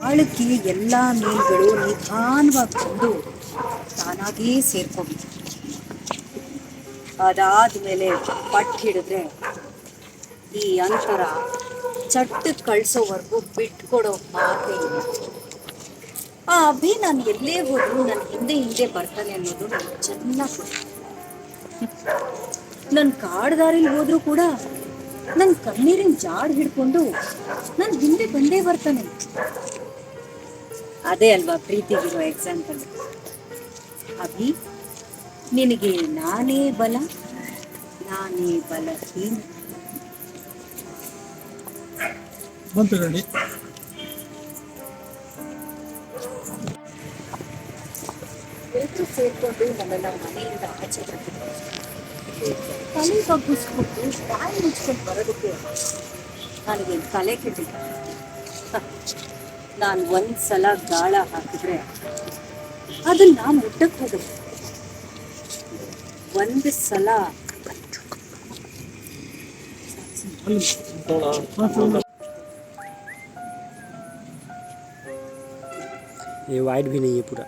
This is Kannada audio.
ಆಳಕ್ಕೆ ಎಲ್ಲ ಮೀನುಗಳು ನಿಧಾನವಾಗಿ ಬಂದು ತಾನಾಗೇ ಸೇರ್ಕೊಂಡಿದ್ವು ಅದಾದ ಮೇಲೆ ಪಟ್ಟು ಹಿಡಿದ್ರೆ ಈ ಅಂತರ ಚಟ್ಟು ಕಳ್ಸೋವರೆಗೂ ಬಿಟ್ಕೊಡೋ ಮಾತೇ ಇಲ್ಲ. ಆ ಅಭಿ ನಾನು ಎಲ್ಲೇ ಹೋದ್ರು ನನ್ನ ಹಿಂದೆ ಹಿಂದೆ ಬರ್ತಾನೆ ಅನ್ನೋದು ನನಗೆ ಚೆನ್ನಾಗಿ ನನ್ನ ಕಾಡ್ದಾರಿಲಿ ಹೋದ್ರೂ ಕೂಡ ನನ್ನ ಕಣ್ಣೀರಿನ ಜಾಡ್ ಹಿಡ್ಕೊಂಡು ನನ್ನ ಹಿಂದೆ ಬಂದೇ ಬರ್ತಾನೆ. ಅದೇ ಅಲ್ವಾ ಪ್ರೀತಿಗಿರುವ ಎಕ್ಸಾಂಪಲ್ ಅಭಿ ನಿನಗೆ ನಾನೇ ಬಲ ನಾನೇ ಬಲಹೀನ. ಬಂತು ರೆಡಿ ಎಲ್ಲರೂ ಸೇರ್ಕೊಂಡು ಮನೆಯಿಂದ ಆಚೆ ತಲೆ ಬಗ್ಗಿಸ್ಕೊಂಡು ಬಾಯಿ ಮುಚ್ಕೊಂಡು ಬರೋದಕ್ಕೆ. ನನಗೆ ತಲೆ ಕೆಟ್ಟಿಲ್ಲ ನಾನು ಒಂದು ಸಲ ಗಾಳ ಹಾಕಿದ್ರೆ ಅದನ್ನ ಮುಟ್ಟಕ್ಕೆ ಹೋಗುತ್ತೆ ಒಂದು ಸಲ ये वाइट भी नहीं है पूरा